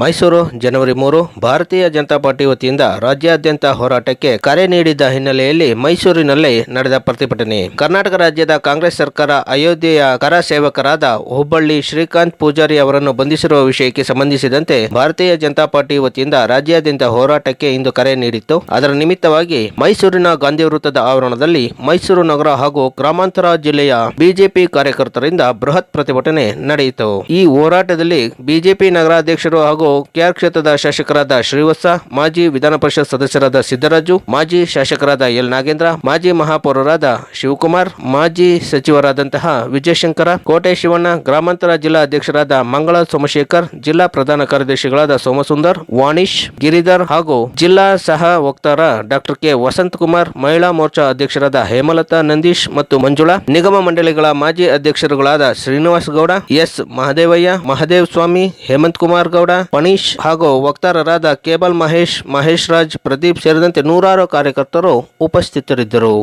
ಮೈಸೂರು, ಜನವರಿ ಮೂರು, ಭಾರತೀಯ ಜನತಾ ಪಾರ್ಟಿ ವತಿಯಿಂದ ರಾಜ್ಯಾದ್ಯಂತ ಹೋರಾಟಕ್ಕೆ ಕರೆ ನೀಡಿದ್ದ ಹಿನ್ನೆಲೆಯಲ್ಲಿ ಮೈಸೂರಿನಲ್ಲಿ ನಡೆದ ಪ್ರತಿಭಟನೆ. ಕರ್ನಾಟಕ ರಾಜ್ಯದ ಕಾಂಗ್ರೆಸ್ ಸರ್ಕಾರ ಅಯೋಧ್ಯೆಯ ಕರ ಸೇವಕರಾದ ಹುಬ್ಬಳ್ಳಿ ಶ್ರೀಕಾಂತ್ ಪೂಜಾರಿ ಅವರನ್ನು ಬಂಧಿಸಿರುವ ವಿಷಯಕ್ಕೆ ಸಂಬಂಧಿಸಿದಂತೆ ಭಾರತೀಯ ಜನತಾ ಪಾರ್ಟಿ ವತಿಯಿಂದ ರಾಜ್ಯಾದ್ಯಂತ ಹೋರಾಟಕ್ಕೆ ಇಂದು ಕರೆ ನೀಡಿತ್ತು. ಅದರ ನಿಮಿತ್ತವಾಗಿ ಮೈಸೂರಿನ ಗಾಂಧಿ ವೃತ್ತದ ಆವರಣದಲ್ಲಿ ಮೈಸೂರು ನಗರ ಹಾಗೂ ಗ್ರಾಮಾಂತರ ಜಿಲ್ಲೆಯ ಬಿಜೆಪಿ ಕಾರ್ಯಕರ್ತರಿಂದ ಬೃಹತ್ ಪ್ರತಿಭಟನೆ ನಡೆಯಿತು. ಈ ಹೋರಾಟದಲ್ಲಿ ಬಿಜೆಪಿ ನಗರಾಧ್ಯಕ್ಷರು ಹಾಗೂ ಕೆಆರ್ ಕ್ಷೇತ್ರದ ಶಾಸಕರಾದ ಶ್ರೀವತ್ಸ, ಮಾಜಿ ವಿಧಾನ ಪರಿಷತ್ ಸದಸ್ಯರಾದ ಸಿದ್ದರಾಜು, ಮಾಜಿ ಶಾಸಕರಾದ ಎಲ್ ನಾಗೇಂದ್ರ, ಮಾಜಿ ಮಹಾಪೌರರಾದ ಶಿವಕುಮಾರ್, ಮಾಜಿ ಸಚಿವರಾದಂತಹ ವಿಜಯಶಂಕರ, ಕೋಟೆ ಶಿವಣ್ಣ, ಗ್ರಾಮಾಂತರ ಜಿಲ್ಲಾ ಅಧ್ಯಕ್ಷರಾದ ಮಂಗಳ ಸೋಮಶೇಖರ್, ಜಿಲ್ಲಾ ಪ್ರಧಾನ ಕಾರ್ಯದರ್ಶಿಗಳಾದ ಸೋಮಸುಂದರ್, ವಾಣಿಶ್, ಗಿರಿಧರ್ ಹಾಗೂ ಜಿಲ್ಲಾ ಸಹ ವಕ್ತಾರ ಡಾಕ್ಟರ್ ಕೆ ವಸಂತ್ ಕುಮಾರ್, ಮಹಿಳಾ ಮೋರ್ಚಾ ಅಧ್ಯಕ್ಷರಾದ ಹೇಮಲತಾ ನಂದೀಶ್ ಮತ್ತು ಮಂಜುಳಾ, ನಿಗಮ ಮಂಡಳಿಗಳ ಮಾಜಿ ಅಧ್ಯಕ್ಷರುಗಳಾದ ಶ್ರೀನಿವಾಸ್ ಗೌಡ, ಎಸ್ ಮಹದೇವಯ್ಯ, ಮಹದೇವ್ ಸ್ವಾಮಿ, ಹೇಮಂತ್ ಕುಮಾರ್ ಗೌಡ ಪಣೀಶ್ ಹಾಗೂ ವಕ್ತಾರರಾದ ಕೇಬಲ್ ಮಹೇಶ್ ಮಹೇಶ್ ರಾಜ್ ಪ್ರದೀಪ್ ಸೇರಿದಂತೆ ನೂರಾರು ಕಾರ್ಯಕರ್ತರು ಉಪಸ್ಥಿತರಿದ್ದರು.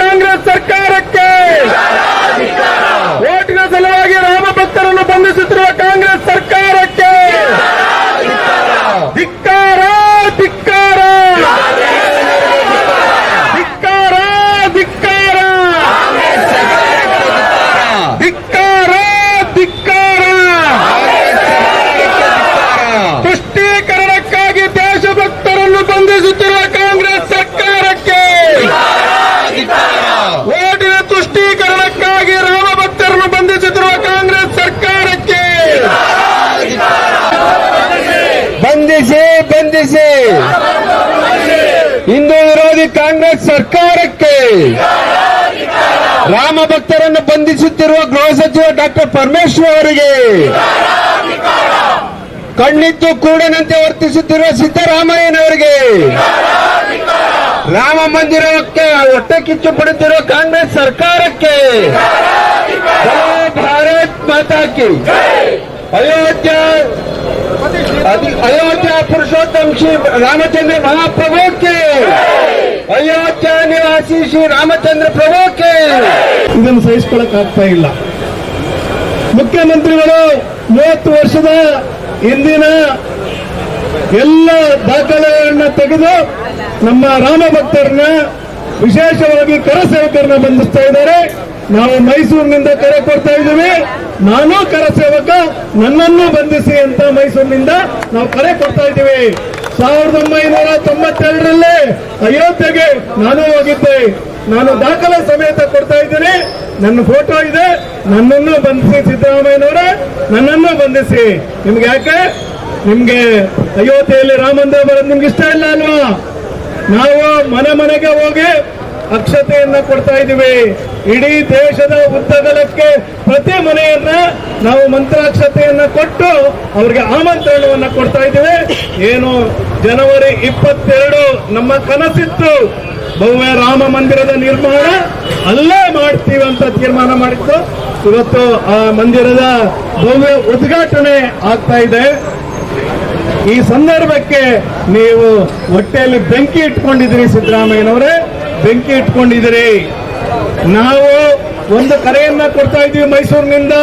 ಕಾಂಗ್ರೆಸ್ ಸರ್ಕಾರಕ್ಕೆ! ಓಟಿನ ಸಲುವಾಗಿ ರಾಮಭಕ್ತರನ್ನು ಬಂಧಿಸುತ್ತಿರುವ ಕಾಂಗ್ರೆಸ್ ಸರ್ಕಾರಕ್ಕೆ ಧಿಕ್ಕಾರ ಧಿಕ್ಕಾರ ಧಿಕ್ಕಾರ ಧಿಕ್ಕಾರ ಧಿಕ್ಕಾರ ಧಿಕ್ಕಾರ ತುಷ್ಟೀಕರಣಕ್ಕಾಗಿ ದೇಶಭಕ್ತರನ್ನು ಬಂಧಿಸುತ್ತಿರುವ ಕಾಂಗ್ರೆಸ್ ಸರ್ಕಾರಕ್ಕೆ ಓಟಿನ ತುಷ್ಟೀಕರಣಕ್ಕಾಗಿ ರಾಮ ಭಕ್ತರನ್ನು ಬಂಧಿಸುತ್ತಿರುವ ಕಾಂಗ್ರೆಸ್ ಸರ್ಕಾರಕ್ಕೆ ಬಂಧಿಸಿ ಹಿಂದೂ ವಿರೋಧಿ ಕಾಂಗ್ರೆಸ್ ಸರ್ಕಾರಕ್ಕೆ ರಾಮ ಭಕ್ತರನ್ನು ಬಂಧಿಸುತ್ತಿರುವ ಗೃಹ ಸಚಿವ ಡಾಕ್ಟರ್ ಪರಮೇಶ್ವರ್ ಅವರಿಗೆ ಕಣ್ಣಿತ್ತು ಕೂಡನಂತೆ ವರ್ತಿಸುತ್ತಿರುವ ಸಿದ್ದರಾಮಯ್ಯನವರಿಗೆ ರಾಮ ಮಂದಿರಕ್ಕೆ ಹೊಟ್ಟೆ ಕಿಚ್ಚು ಪಡುತ್ತಿರುವ ಕಾಂಗ್ರೆಸ್ ಸರ್ಕಾರಕ್ಕೆ ಭಾರತ್ ಮಾತಾಕಿ ಅಯೋಧ್ಯ ಅಯೋಧ್ಯ ಪುರುಷೋತ್ತಮ ಶ್ರೀ ರಾಮಚಂದ್ರ ಮಹಾಪ್ರಭುಕ್ಕೆ. ಅಯೋಧ್ಯ ನಿವಾಸಿ ಶ್ರೀ ರಾಮಚಂದ್ರ ಪ್ರಭುಕ್ಕೆ. ಇದನ್ನು ಸಹಿಸ್ಕೊಳಕ್ ಆಗ್ತಾ ಇಲ್ಲ. ಮುಖ್ಯಮಂತ್ರಿಗಳು ಮೂವತ್ತು ವರ್ಷದ ಹಿಂದಿನ ಎಲ್ಲ ದಾಖಲೆಗಳನ್ನ ತೆಗೆದು ನಮ್ಮ ರಾಮ ಭಕ್ತರನ್ನ ವಿಶೇಷವಾಗಿ ಕರಸೇವಕರನ್ನ ಬಂಧಿಸ್ತಾ ಇದ್ದಾರೆ. ನಾವು ಮೈಸೂರಿನಿಂದ ಕರೆ ಕೊಡ್ತಾ ಇದ್ದೀವಿ. ನಾನು ಕರಸೇವಕ, ನನ್ನನ್ನು ಬಂಧಿಸಿ ಅಂತ ಮೈಸೂರಿನಿಂದ ನಾವು ಕರೆ ಕೊಡ್ತಾ ಇದ್ದೀವಿ. ಸಾವಿರದ ಒಂಬೈನೂರ ತೊಂಬತ್ತೆರಡರಲ್ಲಿ ಅಯೋಧ್ಯೆಗೆ ನಾನು ಹೋಗಿದ್ದೆ. ನಾನು ದಾಖಲೆ ಸಮೇತ ಕೊಡ್ತಾ ಇದ್ದೀನಿ. ನನ್ನ ಫೋಟೋ ಇದೆ. ನನ್ನನ್ನು ಬಂಧಿಸಿ ಸಿದ್ದರಾಮಯ್ಯನವರ, ನನ್ನನ್ನು ಬಂಧಿಸಿ. ನಿಮ್ಗೆ ಯಾಕೆ? ನಿಮ್ಗೆ ಅಯೋಧ್ಯೆಯಲ್ಲಿ ರಾಮ ಮಂದಿರ ಬರೋದು ನಿಮ್ಗೆ ಇಷ್ಟ ಇಲ್ಲ ಅಲ್ವಾ? ನಾವು ಮನೆ ಮನೆಗೆ ಹೋಗಿ ಅಕ್ಷತೆಯನ್ನ ಕೊಡ್ತಾ ಇದ್ದೀವಿ. ಇಡೀ ದೇಶದ ಉದ್ದಗಲಕ್ಕೆ ಪ್ರತಿ ಮನೆಯನ್ನ ನಾವು ಮಂತ್ರಾಕ್ಷತೆಯನ್ನ ಕೊಟ್ಟು ಅವ್ರಿಗೆ ಆಮಂತ್ರಣವನ್ನ ಕೊಡ್ತಾ ಇದ್ದೀವಿ. ಏನು ಜನವರಿ ಇಪ್ಪತ್ತೆರಡು ನಮ್ಮ ಕನಸಿತ್ತು. ಭವ್ಯ ರಾಮ ಮಂದಿರದ ನಿರ್ಮಾಣ. ಅಲ್ಲೇ ಮಾಡ್ತೀವಿ ಅಂತ ತೀರ್ಮಾನ ಮಾಡಿತ್ತು. ಇವತ್ತು ಆ ಮಂದಿರದ ಭವ್ಯ ಉದ್ಘಾಟನೆ ಆಗ್ತಾ ಇದೆ. ಈ ಸಂದರ್ಭಕ್ಕೆ ನೀವು ಹೊಟ್ಟೆಯಲ್ಲಿ ಬೆಂಕಿ ಇಟ್ಕೊಂಡಿದ್ದೀರಿ ಸಿದ್ದರಾಮಯ್ಯನವರೇ. ಬೆಂಕಿ ಇಟ್ಕೊಂಡಿದ್ದೀರಿ. ನಾವು ಒಂದು ಕರೆಯನ್ನ ಕೊಡ್ತಾ ಇದ್ದೀವಿ ಮೈಸೂರಿನಿಂದ.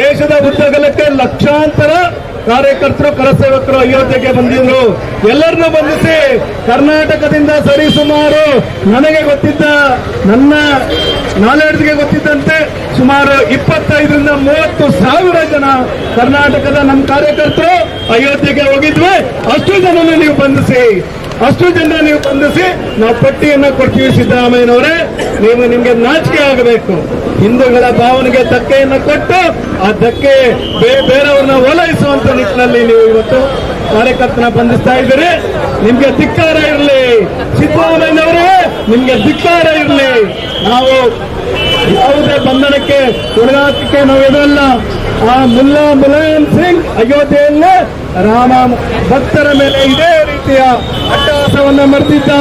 ದೇಶದ ಉದ್ದಗಲಕ್ಕೆ ಲಕ್ಷಾಂತರ ಕಾರ್ಯಕರ್ತರು, ಕರಸೇವಕರು, ಅಯೋಧ್ಯೆಗೆ ಬಂದಿದ್ರು. ಎಲ್ಲರನ್ನೂ ಬಂಧಿಸಿ ಕರ್ನಾಟಕದಿಂದ ಸರಿಸುಮಾರು ನನಗೆ ಗೊತ್ತಿದ್ದ, ನನ್ನ ನಾಲೆಡ್ಜ್ಗೆ ಗೊತ್ತಿದ್ದಂತೆ ಸುಮಾರು ಇಪ್ಪತ್ತೈದರಿಂದ ಮೂವತ್ತು ಸಾವಿರ ಜನ ಕರ್ನಾಟಕದ ನಮ್ಮ ಕಾರ್ಯಕರ್ತರು ಅಯೋಧ್ಯೆಗೆ ಹೋಗಿದ್ವಿ. ಅಷ್ಟು ಜನನ ನೀವು ಬಂಧಿಸಿ. ಅಷ್ಟು ಜನ ನೀವು ಬಂಧಿಸಿ ನಾವು ಪಟ್ಟಿಯನ್ನು ಕೊಡ್ತೀವಿ ಸಿದ್ದರಾಮಯ್ಯನವರೇ. ನೀವು ನಿಮಗೆ ನಾಚಿಕೆ ಆಗಬೇಕು. ಹಿಂದೂಗಳ ಭಾವನೆಗೆ ಧಕ್ಕೆಯನ್ನು ಕೊಟ್ಟು ಆ ಧಕ್ಕೆ ಬೇರೆಯವ್ರನ್ನ ಓಲೈಸುವಂತ ನಿಟ್ಟಿನಲ್ಲಿ ನೀವು ಇವತ್ತು ಕಾರ್ಯಕರ್ತನ ಬಂಧಿಸ್ತಾ ಇದ್ದೀರಿ. ನಿಮ್ಗೆ ಧಿಕ್ಕಾರ ಇರಲಿ. ಸಿದ್ದರಾಮಯ್ಯನವರೇ, ನಿಮ್ಗೆ ಧಿಕ್ಕಾರ ಇರಲಿ. ನಾವು ಯಾವುದೇ ಬಂಧನಕ್ಕೆ ಒಳಗಾಕಕ್ಕೆ ನಾವು ಇದಲ್ಲ ಆ ಮುಲ್ಲಾ ಮುಲಾಯಂ ಸಿಂಗ್ ಅಯೋಧ್ಯೆಯಲ್ಲೇ ರಾಮ ಭಕ್ತರ ಮೇಲೆ ಇದೇ ರೀತಿಯ ಅಟ್ಟಹಾಸವನ್ನ ಮರೆತಿದ್ದ.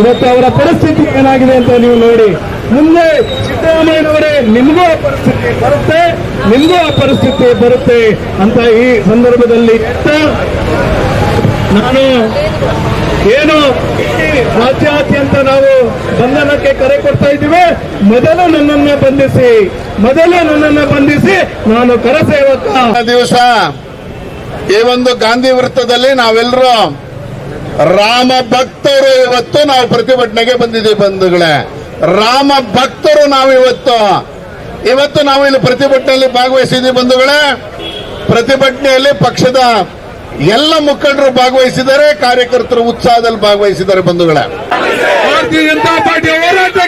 ಇವತ್ತು ಅವರ ಪರಿಸ್ಥಿತಿ ಏನಾಗಿದೆ ಅಂತ ನೀವು ನೋಡಿ. ಮುಂದೆ ಸಿದ್ದರಾಮಯ್ಯನವರೇ ನಿಮಗೂ ಆ ಪರಿಸ್ಥಿತಿ ಬರುತ್ತೆ, ನಿಮಗೂ ಆ ಪರಿಸ್ಥಿತಿ ಬರುತ್ತೆ ಅಂತ ಈ ಸಂದರ್ಭದಲ್ಲಿ ನಾನು ಏನು ರಾಜ್ಯಾದ್ಯಂತ ನಾವು ಬಂಧನಕ್ಕೆ ಕರೆ ಕೊಡ್ತಾ ಇದ್ದೀವಿ. ಮೊದಲು ನನ್ನನ್ನ ಬಂಧಿಸಿ, ಮೊದಲು ನನ್ನನ್ನ ಬಂಧಿಸಿ ನಾನು ಕರಸೇವಕ. ದಿವಸ ಈ ಒಂದು ಗಾಂಧಿ ವೃತ್ತದಲ್ಲಿ ನಾವೆಲ್ಲರೂ ರಾಮ ಭಕ್ತರು ಇವತ್ತು ನಾವು ಪ್ರತಿಭಟನೆಗೆ ಬಂದಿದ್ದೀವಿ ಬಂಧುಗಳೇ. ರಾಮ ಭಕ್ತರು ನಾವು ಇವತ್ತು. ಇವತ್ತು ನಾವು ಇಲ್ಲಿ ಪ್ರತಿಭಟನೆಯಲ್ಲಿ ಭಾಗವಹಿಸಿದ್ದೀವಿ ಬಂಧುಗಳೇ. ಪ್ರತಿಭಟನೆಯಲ್ಲಿ ಪಕ್ಷದ ಎಲ್ಲ ಮುಖಂಡರು ಭಾಗವಹಿಸಿದ್ದಾರೆ, ಕಾರ್ಯಕರ್ತರು ಉತ್ಸಾಹದಲ್ಲಿ ಭಾಗವಹಿಸಿದ್ದಾರೆ ಬಂಧುಗಳೇ. ಭಾರತೀಯ ಜನತಾ ಪಾರ್ಟಿಯ ಹೋರಾಟಕ್ಕೆ